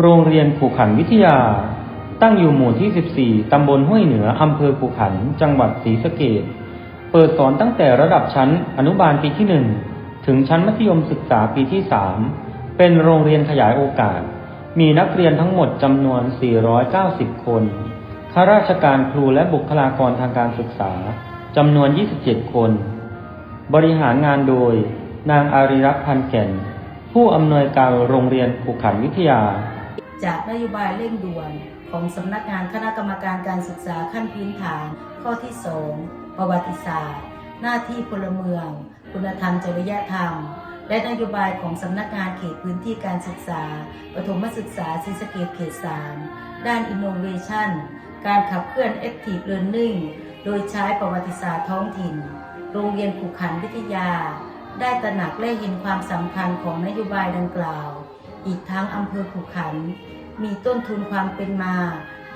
โรงเรียนขู่ขันวิทยา ตั้งอยู่หมู่ที่ 14 ตำบลห้วยเหนือ อำเภอขู่ขัน จังหวัดศรีสะเกษเปิดสอนตั้งแต่ระดับชั้นอนุบาลปีที่ 1 ถึงชั้นมัธยมศึกษาปีที่ 3 เป็นโรงเรียนขยายโอกาส มีนักเรียนทั้งหมดจำนวน 490 คนข้าราชการครูและบุคลากรทางการศึกษาจำนวน 27 คน บริหารงานโดย นางอาริรักษ์พันแก่น ผู้อำนวยการโรงเรียนขุขันวิทยา จากนโยบายเร่งด่วนของสำนักงานคณะกรรมการการศึกษาขั้นพื้นฐาน ข้อที่ 2 ประวัติศาสตร์ หน้าที่พลเมือง คุณธรรมจริยธรรม และนโยบายของสำนักงานเขตพื้นที่การศึกษาประถมศึกษาศรีสะเกษเขต 3 ด้าน Innovation การขับเคลื่อน Active Learning โดยใช้ประวัติศาสตร์ท้องถิ่น โรงเรียนขุขันวิทยา ได้ตระหนักและเห็นความสำคัญของนโยบายดังกล่าว อีกทั้งอำเภอขุขัน มีต้นทุนความเป็นมา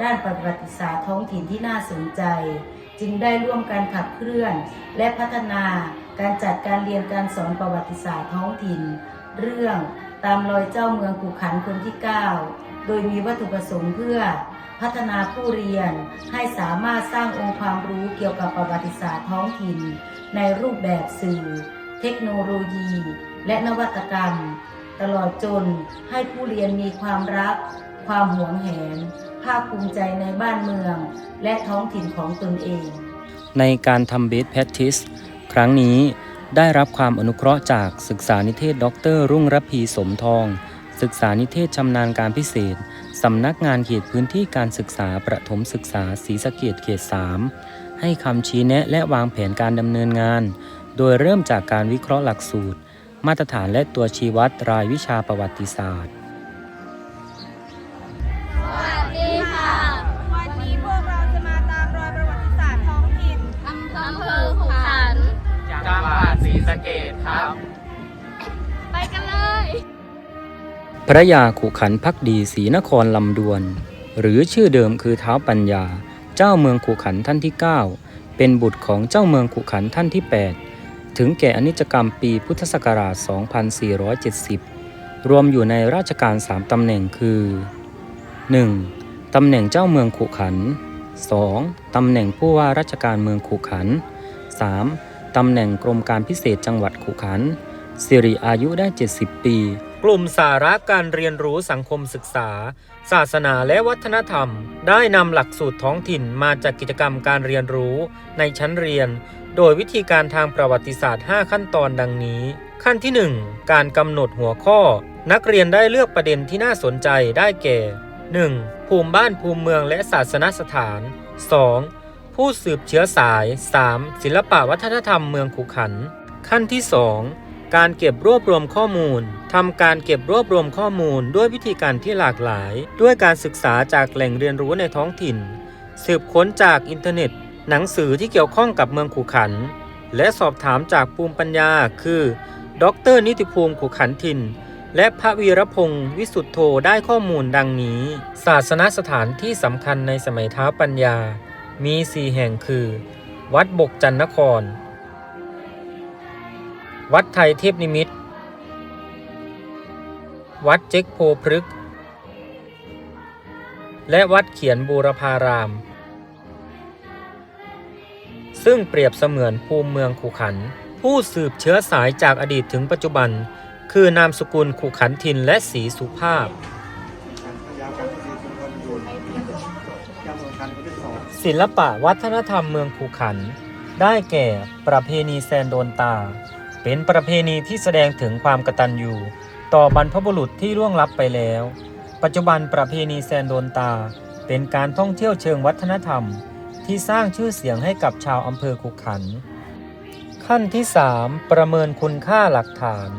ด้านประวัติศาสตร์ท้องถิ่นที่น่าสนใจ จึงได้ร่วมการขับเคลื่อน และพัฒนาการจัดการเรียนการสอนประวัติศาสตร์ท้องถิ่น เรื่องตามรอยเจ้าเมืองขุขันคนที่ 9 โดยมีวัตถุประสงค์เพื่อพัฒนาผู้เรียนให้สามารถสร้างองค์ความรู้เกี่ยวกับประวัติศาสตร์ท้องถิ่น ในรูปแบบสื่อ เทคโนโลยี และนวัตกรรม ตลอดจนให้ผู้เรียนมีความรัก ความหวงแหน ภาคภูมิใจในบ้านเมือง และท้องถิ่นของตนเอง ในการทำเบสแพททิสครั้งนี้ได้รับความอนุเคราะห์จากศึกษานิเทศดรรุ่งรพีสมทอง ศึกษานิเทศชำนาญการพิเศษ สำนักงานเขตพื้นที่การศึกษาประถมศึกษาศรีสะเกดเขต 3 ให้คำชี้แนะและวางแผนการดำเนินงาน โดยเริ่มจากการวิเคราะห์หลักสูตร มาตรฐานและตัวชี้วัดรายวิชาประวัติศาสตร์ จังหวัดศรีสะเกษครับ ไปกันเลย พระยาขุขันพักดีศรีนครลำดวน หรือชื่อเดิมคือเท้าวปัญญา เจ้าเมืองขุขันท่านที่ 9 เป็นบุตรของเจ้าเมืองขุขันท่านที่ 8 ถึงแก่อนิจกรรมปีพุทธศักราช 2470 รวมอยู่ในราชการ 3 ตำแหน่งคือ 1. ตำแหน่งเจ้าเมืองขุขัน 2. ตำแหน่งผู้ว่าราชการเมืองขุขัน 3. ตำแหน่งกรมการพิเศษจังหวัดขุขันสิริอายุได้ 70 ปี กลุ่มสาระการเรียนรู้สังคมศึกษา ศาสนาและวัฒนธรรม ได้นำหลักสูตรท้องถิ่นมาจากกิจกรรมการเรียนรู้ในชั้นเรียน โดยวิธีการทางประวัติศาสตร์ 5 ขั้นตอนดังนี้ ขั้นที่ 1 การกำหนดหัวข้อ นักเรียนได้เลือกประเด็นที่น่าสนใจได้แก่ 1. ภูมิบ้านภูมิเมืองและศาสนสถาน 2. ผู้สืบเชื้อสาย 3. ศิลปะวัฒนธรรมเมืองขุขัน ขั้นที่ 2 การเก็บรวบรวมข้อมูลทำการเก็บรวบรวมข้อมูลด้วยวิธีการที่หลากหลาย ด้วยการศึกษาจากแหล่งเรียนรู้ในท้องถิ่น สืบค้นจากอินเทอร์เน็ต หนังสือที่เกี่ยวข้องกับเมืองขุขัน และสอบถามจากภูมิปัญญา คือ ดร นิติภูมิขุขันทินและพระวีรพงศ์วิสุทธโธได้ข้อมูลดังนี้ ศาสนสถานที่สำคัญในสมัยท้าวปัญญา มีสี่แห่งคือ วัดบกจันนคร วัดไทยเทพนิมิต วัดเจ๊กโพพฤกษ์และวัดเขียนบูรพาราม ซึ่งเปรียบเสมือนภูมิเมืองขุขัน ผู้สืบเชื้อสายจากอดีตถึงปัจจุบัน คือนามสกุลขุขันทินและสีสุภาพ ศิลปะวัฒนธรรมเมืองขุขัน ได้แก่ประเพณีแซนโดนตา เป็นประเพณีที่แสดงถึงความกตัญญูต่อบรรพบุรุษที่ล่วงลับไปแล้ว ปัจจุบันประเพณีแซนโดนตา เป็นการท่องเที่ยวเชิงวัฒนธรรม ที่สร้างชื่อเสียงให้กับชาวอำเภอขุขัน ขั้นที่ 3 ประเมินคุณค่าหลักฐาน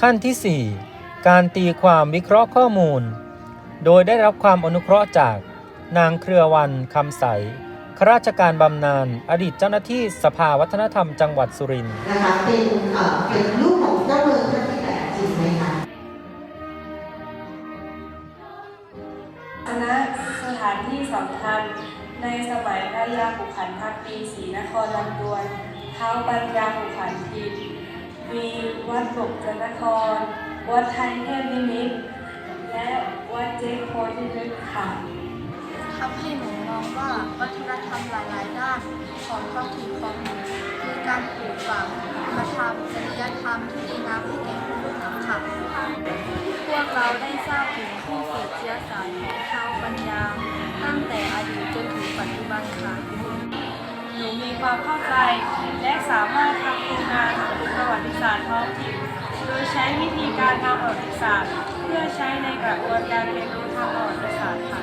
ขั้นที่ 4 การตีความวิเคราะห์ข้อมูล โดยได้รับความอนุเคราะห์จาก นางเครือวันคำใสข้าราชการบำนาญอดีตเจ้าหน้าที่สภาวัฒนธรรมจังหวัดสุรินทร์นะคะเป็นเอ่อเป็นลูกของเจ้าเมืองที่แปดจริงไหมคะคณะสถานที่สำคัญในสมัยพระยาขุขันพักดีศรีนครลำดวนเท้าปัญญาขุขันที มีวัดบกจันทคร วัดไทยเทพนิมิตและวัดเจโพธิลึกค่ะทำให้หนูมองว่าวัฒนธรรมหลาย ๆ ด้านของท้องถิ่นของหนูคือการปลูกฝังคุณธรรมจริยธรรมที่ดีงามให้แก่ผู้อื่นค่ะพวกเราได้ทราบถึงที่เกิดเชื้อสายของชาวปัญญา ตั้งแต่อดีตจนถึงปัจจุบันค่ะ ความเข้าใจ และสามารถทำโครงงานประวัติศาสตร์ท้องถิ่นโดยใช้วิธีการทางประวัติศาสตร์ เพื่อใช้ในกระบวนการเรียนรู้ทางประวัติศาสตร์ค่ะ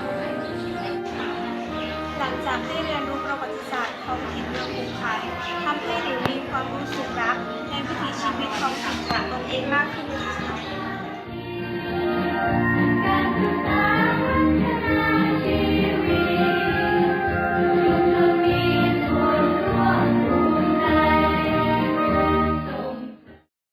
หลังจากได้เรียนรู้ประวัติศาสตร์ท้องถิ่นเมืองภูขันทำให้หนูมีความรู้สึกรักในวิถีชีวิตท้องถิ่นของตนเองมากขึ้น